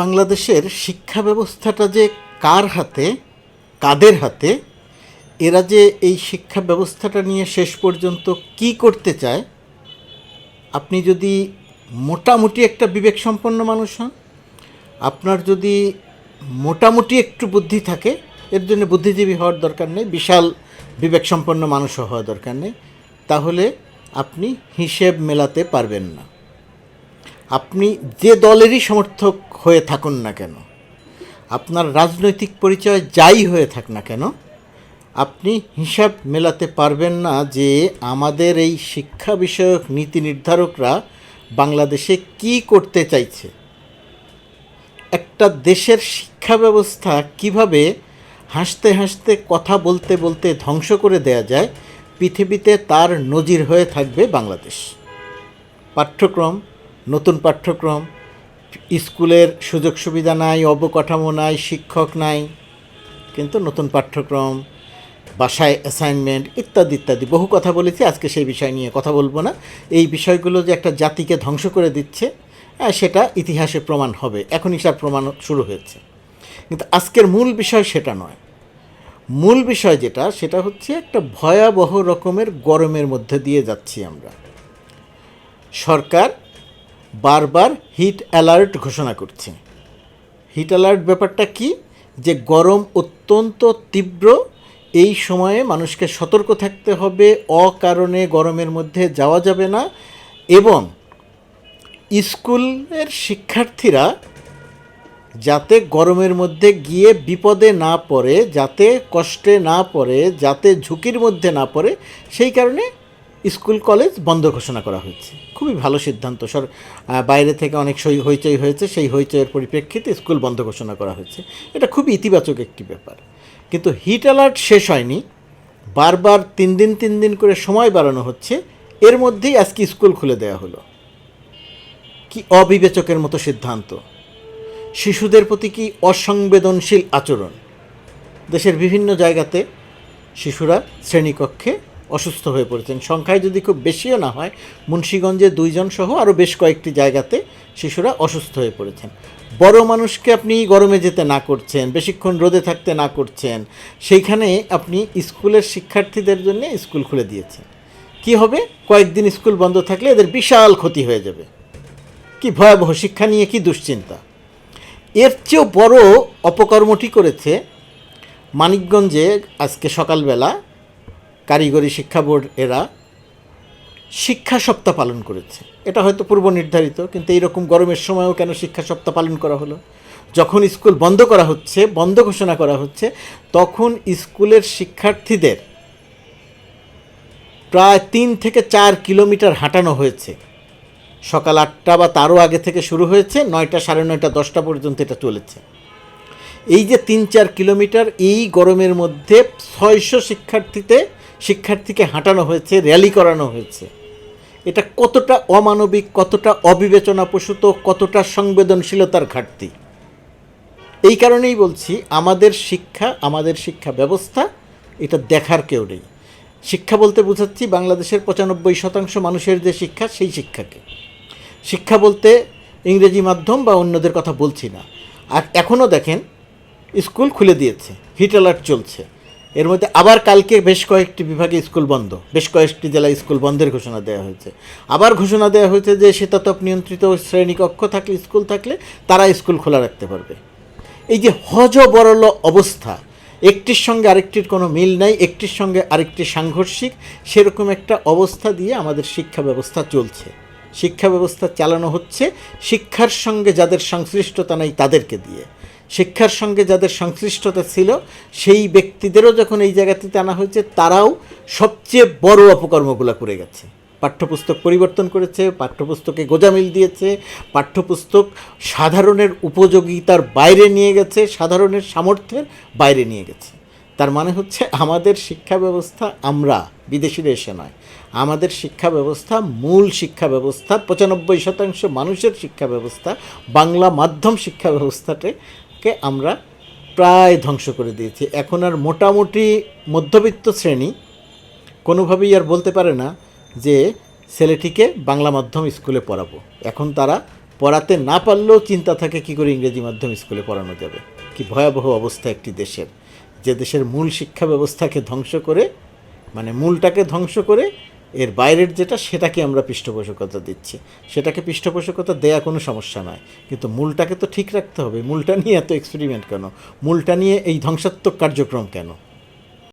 বাংলাদেশের শিক্ষা ব্যবস্থাটা যে কার হাতে, কাদের হাতে, এরা যে এই শিক্ষা ব্যবস্থাটা নিয়ে শেষ পর্যন্ত কি করতে চায়, আপনি যদি মোটামুটি একটা বিবেক সম্পন্ন মানুষ হন, আপনার যদি মোটামুটি একটু বুদ্ধি থাকে, এর জন্য বুদ্ধিজীবী হওয়ার দরকার নেই, বিশাল বিবেক সম্পন্ন মানুষও হওয়া দরকার নেই, তাহলে আপনি হিসেব মেলাতে পারবেন না। আপনি যে দলেরই সমর্থক হয়ে থাকুন না কেন, আপনার রাজনৈতিক পরিচয় যাই হয়ে থাক না কেন, আপনি হিসাব মেলাতে পারবেন না যে আমাদের এই শিক্ষা বিষয়ক নীতি নির্ধারকরা বাংলাদেশে কি করতে চাইছে। একটা দেশের শিক্ষা ব্যবস্থা কীভাবে হাসতে হাসতে কথা বলতে বলতে ধ্বংস করে দেয়া যায়, পৃথিবীতে তার নজির হয়ে থাকবে বাংলাদেশ। পাঠ্যক্রম নতুন পাঠ্যক্রম স্কুলের সুযোগ সুবিধা নাই অবকাঠামো নাই শিক্ষক নাই কিন্তু নতুন পাঠ্যক্রম বাসায় অ্যাসাইনমেন্ট ইত্যাদি ইত্যাদি। বহু কথা বলেছি আজকে সেই বিষয় নিয়ে কথা বলব না। এই বিষয়গুলো যে একটা জাতিকে ধ্বংস করে দিচ্ছে হ্যাঁ, সেটা ইতিহাসে প্রমাণ হবে। এখনই তার প্রমাণ শুরু হয়েছে। কিন্তু আজকের মূল বিষয় সেটা নয়। মূল বিষয় যেটা সেটা হচ্ছে একটা ভয়াবহ রকমের গরমের মধ্যে দিয়ে যাচ্ছি আমরা। সরকার বারবার হিট অ্যালার্ট ঘোষণা করছে। হিট অ্যালার্ট ব্যাপারটা কি? যে গরম অত্যন্ত তীব্র, এই সময়ে মানুষকে সতর্ক থাকতে হবে, অকারণে গরমের মধ্যে যাওয়া যাবে না এবং স্কুলের শিক্ষার্থীরা যাতে গরমের মধ্যে গিয়ে বিপদে না পড়ে, যাতে কষ্টে না পড়ে, যাতে ঝুঁকির মধ্যে না পড়ে, সেই কারণে স্কুল, কলেজ বন্ধ ঘোষণা করা হয়েছে। খুবই ভালো সিদ্ধান্ত। সর বাইরে থেকে অনেক সই, হইচই হয়েছে, সেই হইচইয়ের পরিপ্রেক্ষিতে স্কুল বন্ধ ঘোষণা করা হয়েছে। এটা খুবই ইতিবাচক একটি ব্যাপার। কিন্তু হিট অ্যালার্ট শেষ হয়নি। বারবার তিন দিন তিন দিন করে সময় বাড়ানো হচ্ছে। এর মধ্যেই আজকে স্কুল খুলে দেওয়া হলো। কি অবিবেচকের মতো সিদ্ধান্ত। শিশুদের প্রতি কি অসংবেদনশীল আচরণ। দেশের বিভিন্ন জায়গাতে শিশুরা শ্রেণীকক্ষে অসুস্থ হয়ে পড়েছেন। সংখ্যায় যদি খুব বেশিও না হয়, মুন্সীগঞ্জে দুইজন সহ আরও বেশ কয়েকটি জায়গাতে শিশুরা অসুস্থ হয়ে পড়েছেন। বড় মানুষকে আপনি গরমে যেতে না করছেন, বেশিক্ষণ রোদে থাকতে না করছেন, সেইখানে আপনি স্কুলের শিক্ষার্থীদের জন্য স্কুল খুলে দিয়েছেন। কি হবে? কয়েকদিন স্কুল বন্ধ থাকলে এদের বিশাল ক্ষতি হয়ে যাবে। কি ভয়াবহ শিক্ষা নিয়ে কি দুশ্চিন্তা। এর চেয়েও বড় অপকর্মটি করেছে মানিকগঞ্জে আজকে সকালবেলা কারিগরি শিক্ষা বোর্ড এরা শিক্ষা সপ্তাহ পালন করেছে। এটা হয়তো পূর্ব নির্ধারিত, কিন্তু এইরকম গরমের সময়ও কেন শিক্ষা সপ্তাহ পালন করা হলো? যখন স্কুল বন্ধ করা হচ্ছে, বন্ধ ঘোষণা করা হচ্ছে, তখন স্কুলের শিক্ষার্থীদের প্রায় তিন থেকে চার কিলোমিটার হাঁটানো হয়েছে। সকাল আটটা বা তারও আগে থেকে শুরু হয়েছে, নয়টা সাড়ে নয়টা দশটা পর্যন্ত এটা চলেছে। এই যে তিন চার কিলোমিটার, এই গরমের মধ্যে ছয়শো শিক্ষার্থীতে শিক্ষার্থীকে হাঁটানো হয়েছে র্যালি করানো হয়েছে। এটা কতটা অমানবিক, কতটা অবিবেচনাপ্রসূত, কতটা সংবেদনশীলতার ঘাটতি? এই কারণেই বলছি, আমাদের শিক্ষা আমাদের শিক্ষা ব্যবস্থা, এটা দেখার কেউ নেই। শিক্ষা বলতে বোঝাচ্ছি, বাংলাদেশের পঁচানব্বই শতাংশ মানুষের যে শিক্ষা, সেই শিক্ষাকে। শিক্ষা বলতে ইংরেজি মাধ্যম বা অন্যদের কথা বলছি না। আর এখনও দেখেন, স্কুল খুলে দিয়েছে, হিট অ্যালার্ট চলছে। এর মধ্যে আবার কালকে বেশ কয়েকটি বিভাগে স্কুল বন্ধ, বেশ কয়েকটি জেলায় স্কুল বন্ধের ঘোষণা দেওয়া হয়েছে। আবার ঘোষণা দেওয়া হয়েছে যে শীতাতপ নিয়ন্ত্রিত শ্রেণীকক্ষ থাকলে, স্কুল থাকলে তারা স্কুল খোলা রাখতে পারবে। এই যে হজ বরল অবস্থা, একটির সঙ্গে আরেকটির কোনো মিল নাই, একটির সঙ্গে আরেকটি সাংঘর্ষিক, সেরকম একটা অবস্থা দিয়ে আমাদের শিক্ষা ব্যবস্থা চলছে। শিক্ষা ব্যবস্থা চালানো হচ্ছে শিক্ষার সঙ্গে যাদের সংশ্লিষ্টতা নাই তাদেরকে দিয়ে। শিক্ষার সঙ্গে যাদের সংশ্লিষ্টতা ছিল, সেই ব্যক্তিদেরও যখন এই জায়গাটিতে আনা হয়েছে, তারাও সবচেয়ে বড় অপকর্মগুলো করে গেছে। পাঠ্যপুস্তক পরিবর্তন করেছে, পাঠ্যপুস্তকে গোজামিল দিয়েছে, পাঠ্যপুস্তক সাধারণের উপযোগিতার বাইরে নিয়ে গেছে, সাধারণের সামর্থ্যের বাইরে নিয়ে গেছে। তার মানে হচ্ছে, আমাদের শিক্ষা ব্যবস্থা আমরা, বিদেশিরা এসে নয়। আমাদের শিক্ষা ব্যবস্থা, মূল শিক্ষা ব্যবস্থা, পঁচানব্বই শতাংশ মানুষের শিক্ষা ব্যবস্থা, বাংলা মাধ্যম শিক্ষা ব্যবস্থাটাকে আমরা প্রায় ধ্বংস করে দিয়েছি। এখন আর মোটামুটি মধ্যবিত্ত শ্রেণি কোনোভাবেই আর বলতে পারে না যে ছেলেটিকে বাংলা মাধ্যম স্কুলে পড়াবো। এখন তারা পড়াতে না পারলেও চিন্তা থাকে কি করে ইংরেজি মাধ্যম স্কুলে পড়ানো যাবে। কি ভয়াবহ অবস্থা একটি দেশের। যে দেশের মূল শিক্ষা ব্যবস্থাকে ধ্বংস করে মানে মূলটাকে ধ্বংস করে এর বাইরের যেটা, সেটাকে আমরা পৃষ্ঠপোষকতা দিচ্ছি। সেটাকে পৃষ্ঠপোষকতা দেয়া কোনো সমস্যা নয়। কিন্তু মূলটাকে তো ঠিক রাখতে হবে। মূলটা নিয়ে এত এক্সপেরিমেন্ট কেন? মূলটা নিয়ে এই ধ্বংসাত্মক কার্যক্রম কেন?